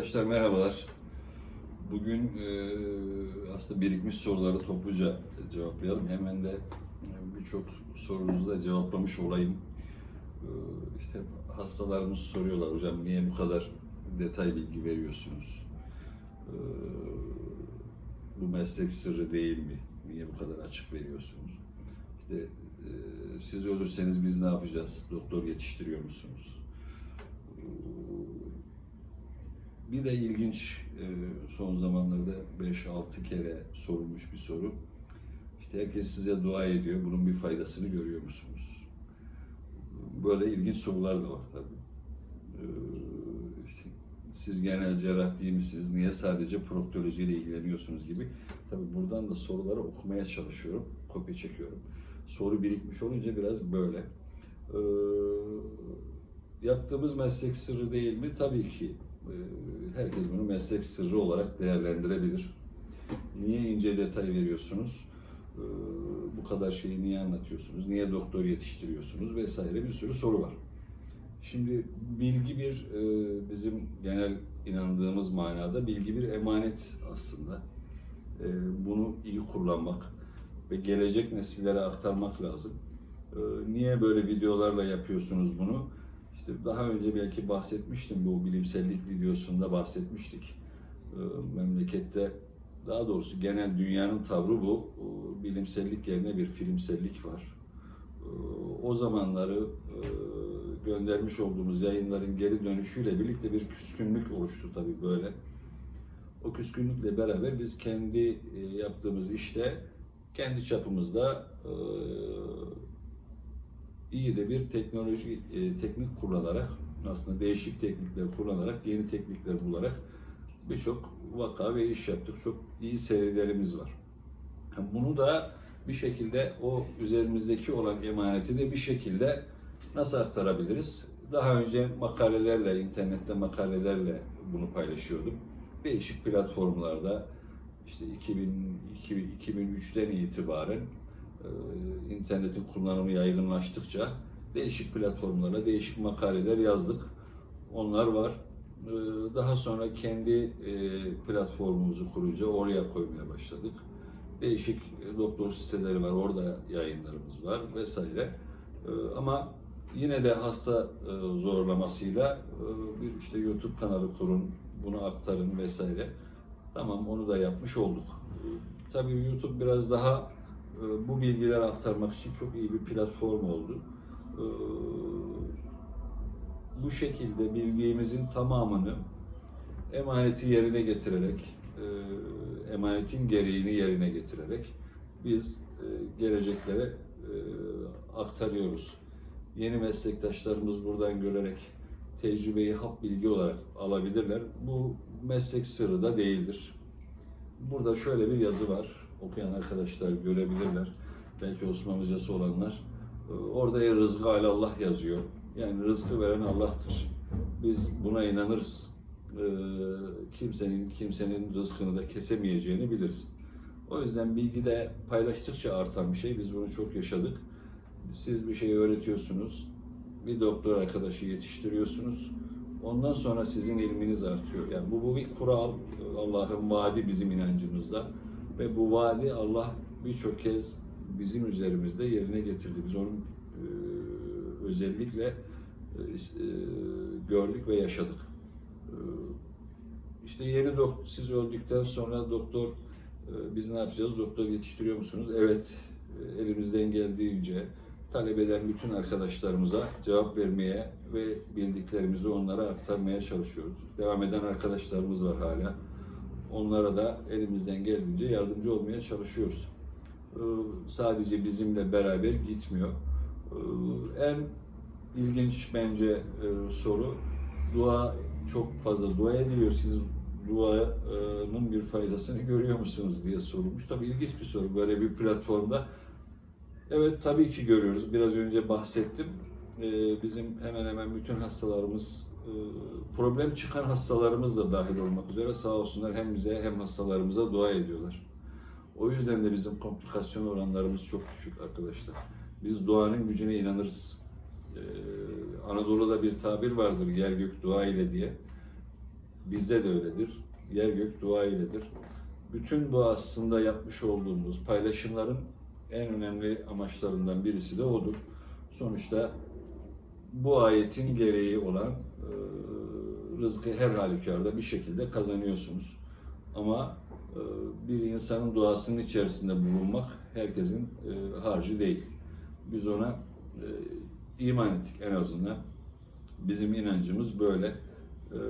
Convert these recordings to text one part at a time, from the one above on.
Arkadaşlar merhabalar. Bugün e, aslında birikmiş soruları topluca cevaplayalım. Hemen de e, birçok sorunuzu da cevaplamış olayım. E, işte hastalarımız soruyorlar hocam niye bu kadar detay bilgi veriyorsunuz? E, bu meslek sırrı değil mi? Niye bu kadar açık veriyorsunuz? İşte siz ölürseniz biz ne yapacağız? Doktor yetiştiriyor musunuz? Bir de ilginç e, son zamanlarda 5-6 kere sorulmuş bir soru. İşte herkes size dua ediyor. Bunun bir faydasını görüyor musunuz? Böyle ilginç sorular da var tabii. E, Siz genel cerrah değil misiniz? Niye sadece proktolojiyle ilgileniyorsunuz gibi. Tabii buradan da soruları okumaya çalışıyorum. Kopya çekiyorum. Soru birikmiş olunca biraz böyle. Ee, yaptığımız meslek sırrı değil mi? Tabii ki e, herkes bunu meslek sırrı olarak değerlendirebilir. Niye ince detay veriyorsunuz? Ee, Bu kadar şeyi niye anlatıyorsunuz? Niye doktor yetiştiriyorsunuz? Vesaire bir sürü soru var. Şimdi bilgi bir e, bizim genel inandığımız manada bilgi bir emanet aslında. E, Bunu iyi kullanmak ve gelecek nesillere aktarmak lazım. E, Niye böyle videolarla yapıyorsunuz bunu? İşte daha önce belki bahsetmiştim bu bilimsellik videosunda bahsetmiştik. Ee, Memlekette daha doğrusu genel dünyanın tavrı bu. Ee, Bilimsellik yerine bir filmsellik var. Ee, O zamanları e, göndermiş olduğumuz yayınların geri dönüşüyle birlikte bir küskünlük oluştu tabii böyle. O küskünlükle beraber biz kendi e, yaptığımız işte kendi çapımızda e, iyi de bir teknoloji e, teknik kullanarak aslında değişik teknikler kullanarak yeni teknikler bularak birçok vaka ve iş yaptık. Çok iyi serilerimiz var. Ha, Bunu da bir şekilde o üzerimizdeki olan emaneti de bir şekilde nasıl aktarabiliriz? Daha önce makalelerle, internette makalelerle bunu paylaşıyordum. Değişik platformlarda işte 2000, 2003'ten itibaren internetin kullanımı yaygınlaştıkça değişik platformlara değişik makaleler yazdık. Onlar var. E, Daha sonra kendi e, platformumuzu kurunca oraya koymaya başladık. Değişik e, doktor siteleri var, orada yayınlarımız var vesaire. E, Ama yine de hasta e, zorlamasıyla bir işte YouTube kanalı kurun, bunu aktarın vesaire. Tamam onu da yapmış olduk. Tabii YouTube biraz daha bu bilgileri aktarmak için çok iyi bir platform oldu. E, Bu şekilde bildiğimizin tamamını emaneti yerine getirerek, e, emanetin gereğini yerine getirerek biz e, geleceklere e, aktarıyoruz. Yeni meslektaşlarımız buradan görerek tecrübeyi hap bilgi olarak alabilirler. Bu meslek sırrı da değildir. Burada şöyle bir yazı var. Okuyan arkadaşlar görebilirler. Belki Osmanlıcası olanlar. Ee, Orada ya rızkı Allah yazıyor. Yani rızkı veren Allah'tır. Biz buna inanırız. Ee, Kimsenin kimsenin rızkını da kesemeyeceğini biliriz. O yüzden bilgi de paylaştıkça artan bir şey. Biz bunu çok yaşadık. Siz bir şey öğretiyorsunuz. Bir doktor arkadaşı yetiştiriyorsunuz. Ondan sonra sizin ilminiz artıyor. Yani bu, bu bir kural. Allah'ın vaadi bizim inancımızda. Ve bu vaadi Allah birçok kez bizim üzerimizde yerine getirdi. Biz onun e, özellikle e, e, gördük ve yaşadık. E, işte yeni doktor, siz öldükten sonra doktor e, biz ne yapacağız? Doktor yetiştiriyor musunuz? Evet, e, elimizden geldiğince talep eden bütün arkadaşlarımıza cevap vermeye ve bildiklerimizi onlara aktarmaya çalışıyoruz. Devam eden arkadaşlarımız var hala. Onlara da elimizden geldiğince yardımcı olmaya çalışıyoruz. Ee, Sadece bizimle beraber gitmiyor. Ee, En ilginç bence e, soru, dua çok fazla dua ediliyor. Siz duanın bir faydasını görüyor musunuz diye sorulmuş. Tabii ilginç bir soru böyle bir platformda. Evet tabii ki görüyoruz. Biraz önce bahsettim. Ee, Bizim hemen hemen bütün hastalarımız, problem çıkan hastalarımız da dahil olmak üzere sağ olsunlar hem bize hem hastalarımıza dua ediyorlar. O yüzden de bizim komplikasyon oranlarımız çok düşük arkadaşlar. Biz duanın gücüne inanırız. Ee, Anadolu'da bir tabir vardır yer gök dua ile diye. bizde de öyledir. Yer gök dua iledir. Bütün bu aslında yapmış olduğumuz paylaşımların en önemli amaçlarından birisi de odur. Sonuçta bu ayetin gereği olan e, rızkı her halükarda bir şekilde kazanıyorsunuz. Ama e, bir insanın duasının içerisinde bulunmak herkesin e, harcı değil. Biz ona e, iman ettik en azından. Bizim inancımız böyle. E,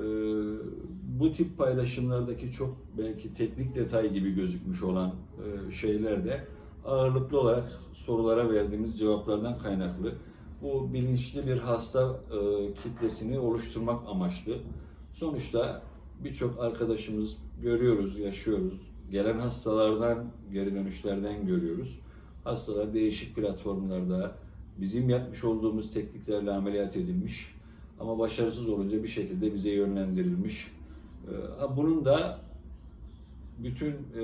bu tip paylaşımlardaki çok belki teknik detay gibi gözükmüş olan şeyler de ağırlıklı olarak sorulara verdiğimiz cevaplardan kaynaklı. Bu bilinçli bir hasta e, kitlesini oluşturmak amaçlı. Sonuçta birçok arkadaşımız görüyoruz, yaşıyoruz. Gelen hastalardan, geri dönüşlerden görüyoruz. Hastalar değişik platformlarda bizim yapmış olduğumuz tekniklerle ameliyat edilmiş ama başarısız olunca bir şekilde bize yönlendirilmiş. Ha, Bunun da bütün e,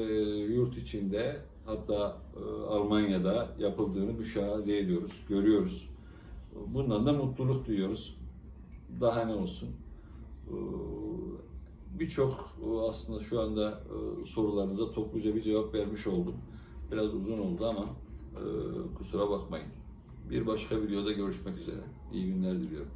yurt içinde hatta e, Almanya'da yapıldığını müşahede ediyoruz, görüyoruz. Bundan da mutluluk duyuyoruz. Daha ne olsun? Ee, Birçok e, aslında şu anda e, sorularınıza topluca bir cevap vermiş oldum. Biraz uzun oldu ama e, kusura bakmayın. Bir başka videoda görüşmek üzere. İyi günler diliyorum.